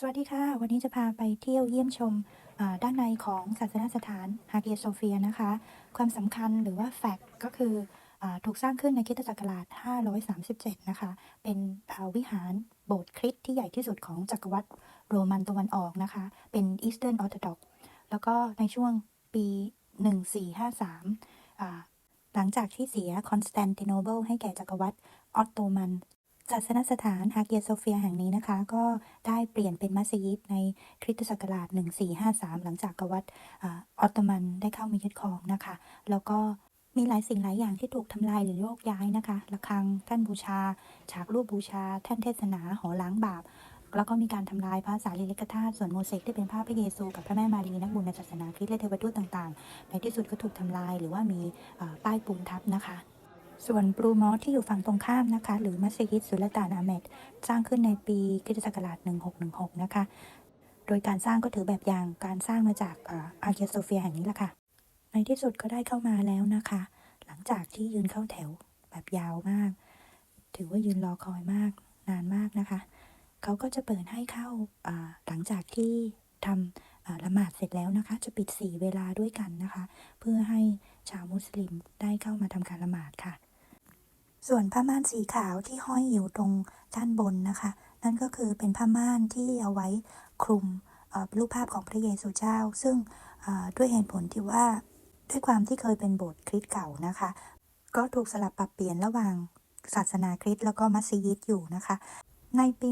สวัสดีค่ะ วันนี้จะพาไปเที่ยวเยี่ยมชมด้านในของศาสนสถานฮาเกียโซเฟียนะคะ ความสำคัญหรือว่าแฟกต์ก็คืออถูกสร้างขึ้นในคิตศักราช 537 นะคะ เป็นาวิหารโบสถ์คริสต์ที่ใหญ่ที่สุดของจักรวรรดิโรมันตะวันออกนะคะ เป็นอีสเทิร์นออร์ o ดอกแล้วก็ในช่วงปี 1453หลังจากที่เสียคอนสแตนติโนเบิลให้แก่จักรวรรดิออตโตมัน ศาสนสถานฮาเกียโซเฟียแห่งนี้นะคะ ก็ได้เปลี่ยนเป็นมัสยิดในคริสตศักราช 1453 หลังจากกวัดอออตโตมันได้เข้ามายึดครองนะคะ แล้วก็มีหลายสิ่งหลายอย่างที่ถูกทำลายหรือโยกย้ายนะคะระฆังท่านบูชา ฉากรูปบูชาท่านเทศนาหอล้างบาป แล้วก็มีการทำลายพระสารีริกธาตุส่วนโมเสกที่เป็นภาพพระเยซู กับพระแม่มารีนักบุญในศาสนาคริสต์และเทวทูตต่างๆ ในที่สุดก็ถูกทำลายหรือว่ามีป้ายปูนทับนะคะ ส่วนบรูมอสที่อยู่ฝั่งตรงข้ามนะคะ หรือมัสยิดสุลต่านอาเมดสร้างขึ้นในปีคริสตศักราช 1616 นะคะ โดยการสร้างก็ถือแบบอย่างการสร้างมาจากอาเกียโซเฟียแห่งนี้แหละค่ะ ในที่สุดก็ได้เข้ามาแล้วนะคะ หลังจากที่ยืนเข้าแถวแบบยาวมาก ถือว่ายืนรอคอยมากนานมากนะคะ เขาก็จะเปิดให้เข้าหลังจากที่ทำละหมาดเสร็จแล้วนะคะ จะปิดสี่เวลาด้วยกันนะคะ เพื่อให้ชาวมุสลิมได้เข้ามาทำการละหมาดค่ะ ส่วนผ้าม่านสีขาวที่ห้อยอยู่ตรงด้านบนนะคะ นั่นก็คือเป็นผ้าม่านที่เอาไว้คลุมรูปภาพของพระเยซูเจ้า ซึ่งด้วยเหตุผลที่ว่าด้วยความที่เคยเป็นโบสถ์คริสต์เก่านะคะ ก็ถูกสลับปรับเปลี่ยนระหว่างศาสนาคริสต์แล้วก็มัสยิดอยู่นะคะ ในปี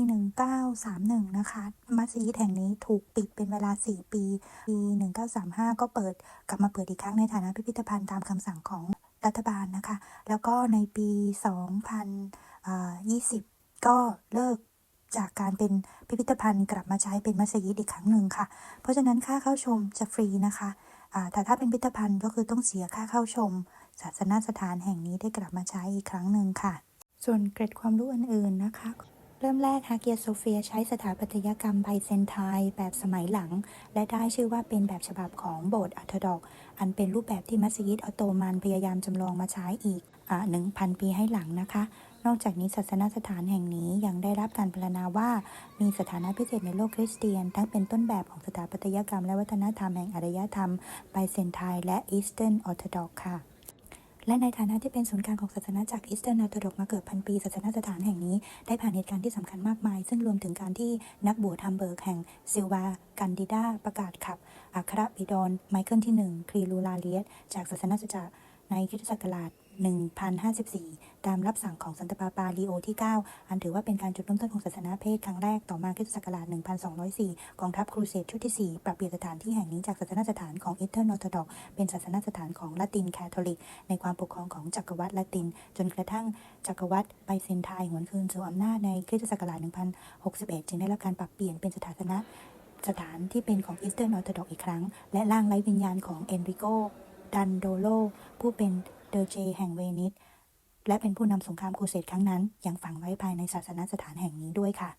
1931 นะคะ มัสยิดแห่งนี้ถูกปิดเป็นเวลา 4 ปี ปี 1935 ก็เปิดกลับมาเปิดอีกครั้งในฐานะพิพิธภัณฑ์ตามคำสั่งของ รัฐบาลนะคะ แล้วก็ในปี 2020 ก็เลิกจากการเป็นพิพิธภัณฑ์กลับมาใช้เป็นมัสยิดอีกครั้งหนึ่งค่ะ เพราะฉะนั้นค่าเข้าชมจะฟรีนะคะแต่ถ้าเป็นพิพิธภัณฑ์ก็คือต้องเสียค่าเข้าชม ศาสนสถานแห่งนี้ได้กลับมาใช้อีกครั้งหนึ่งค่ะ ส่วนเกร็ดความรู้อื่นๆนะคะ เริ่มแรกฮาเกียโซเฟียใช้สถาปัตยกรรมไบเซนไทน์แบบสมัยหลัง และได้ชื่อว่าเป็นแบบฉบับของโบสถ์อัร์โธดอก อันเป็นรูปแบบที่มัสยิดออตโตมันพยายามจำลองมาใช้อีกอ่า1,000 ปีให้หลังนะคะ นอกจากนี้ศาสนสถานแห่งนี้ยังได้รับการพรรณนาว่ามีสถานะพิเศษในโลกคริสเตียน ทั้งเป็นต้นแบบของสถาปัตยกรรมและวัฒนธรรมแห่งอารยธรรมไบเซนไทน์และอีสเทิร์นออร์โธดอกค่ะ และในฐานะที่เป็นศูนย์กลางของศาสนาจากอิสเทิร์นออร์โธดกมาเกือบพันปีศาสนสถานแห่งนี้ ได้ผ่านเหตุการณ์ที่สำคัญมากมาย ซึ่งรวมถึงการที่นักบวชฮัมเบิร์กแห่งซิลวา กันดิดา ประกาศขับ อัครบิดอนไมเคิลที่ 1 ครีลูลาเลียสจากศาสนาจักรในคริสตศักราช 1054 ตามรับสั่งของสันตปาปาลีโอที่ 9 อันถือว่าเป็นการจุดเริ่มต้นของศาสนาเพศครั้งแรกต่อมาคริสตศักราช 1204 กองทัพครูเสดชุดที่ 4 ปรับเปลี่ยนสถานที่แห่งนี้จากศาสนสถานของอิสเทอร์นอร์โธดอกเป็นศาสนสถานของละตินแคทอลิก ในความปกครองของจักรวรรดิละติน จนกระทั่งจักรวรรดิไบเซนไทน์หวนคืนสู่อำนาจในคริสตศักราช 1061 จึงได้รับการปรับเปลี่ยนเป็นสถานะสถานที่เป็นของอีสเทิร์นอร์โธดอกอีกครั้ง และร่างไร้วิญญาณของเอนริโก ดันโดโล ผู้เป็นเดอเจแห่งเวนิสและเป็นผู้นำสงครามครูเสดครั้งนั้น ยังฝังไว้ภายในศาสนสถานแห่งนี้ด้วยค่ะ